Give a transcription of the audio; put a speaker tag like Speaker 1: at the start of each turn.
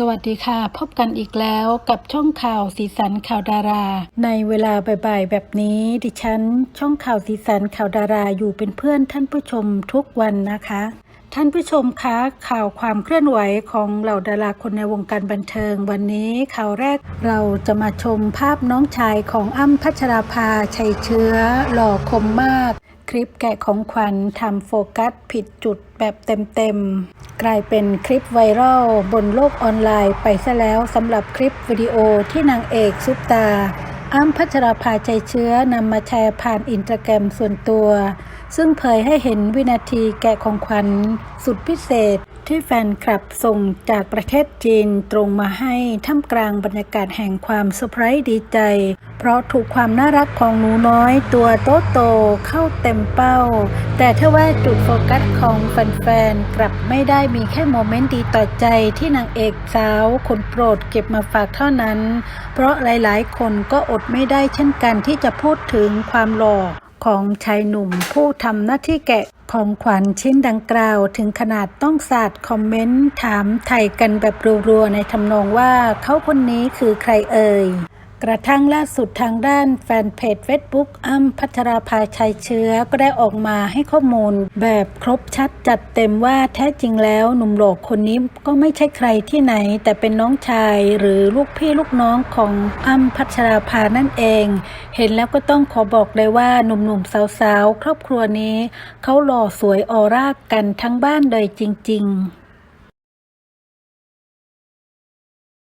Speaker 1: สวัสดีค่ะ พบกันอีกแล้วกับช่องข่าวสีสันข่าวดารา ในเวลาบ่ายๆแบบนี้ ดิฉัน ช่องข่าวสีสันข่าวดาราอยู่เป็นเพื่อนท่านผู้ชมทุกวันนะคะ ท่านผู้ชมคะข่าวความเคลื่อนไหวของเหล่าดาราคนในวงการบันเทิง วันนี้ข่าวแรกเราจะมาชมภาพน้องชายของอ้ำพัชราภาชัยเชื้อ หล่อคมมาก คลิปแกะของขวัญทำโฟกัสผิดจุดแบบเต็มๆ กลายเป็นคลิปไวรัลบนโลกออนไลน์ไปซะแล้วสำหรับคลิปวิดีโอที่นางเอกซุปตาอ้ำพัชราภาใจเชื้อนำมาแชร์ผ่านอินสตาแกรมส่วนตัว ซึ่งเผยให้เห็นวินาทีแกะของขวัญสุดพิเศษที่แฟนคลับส่งจากประเทศจีนตรงมาให้ท่ามกลางบรรยากาศแห่งความเซอร์ไพรส์ดีใจ เพราะถูกความน่ารักของหนูน้อยตัวโตโตเข้าเต็มเป้า แต่ถ้าว่าจุดโฟกัสของแฟนๆ กลับไม่ได้มีแค่โมเมนต์ดีต่อใจที่นางเอกสาวคนโปรดเก็บมาฝากเท่านั้น เพราะหลายๆ คนก็อดไม่ได้เช่นกันที่จะพูดถึงความหล่อของชายหนุ่มผู้ทำหน้าที่แกะของขวัญชิ้นดังกล่าวถึงขนาดต้องสาดคอมเมนต์ถามไทยกันแบบรัวๆในทำนองว่าเขาคนนี้คือใครเอ่ย กระทั่งล่าสุดทางด้านแฟนเพจ Facebook อ้ำพัชราภาชัยเชื้อก็ได้ออกมาให้ข้อมูล แบบครบชัดจัดเต็มว่าแท้จริงแล้วหนุ่มหล่อคนนี้ก็ไม่ใช่ใครที่ไหน แต่เป็นน้องชายหรือลูกพี่ลูกน้องของอ้ำพัชราภานั่นเอง เห็นแล้วก็ต้องขอบอกเลยว่าหนุ่มๆสาวๆ ครอบครัวนี้ เขาหล่อสวยออร่ากันทั้งบ้านเลยจริง ๆ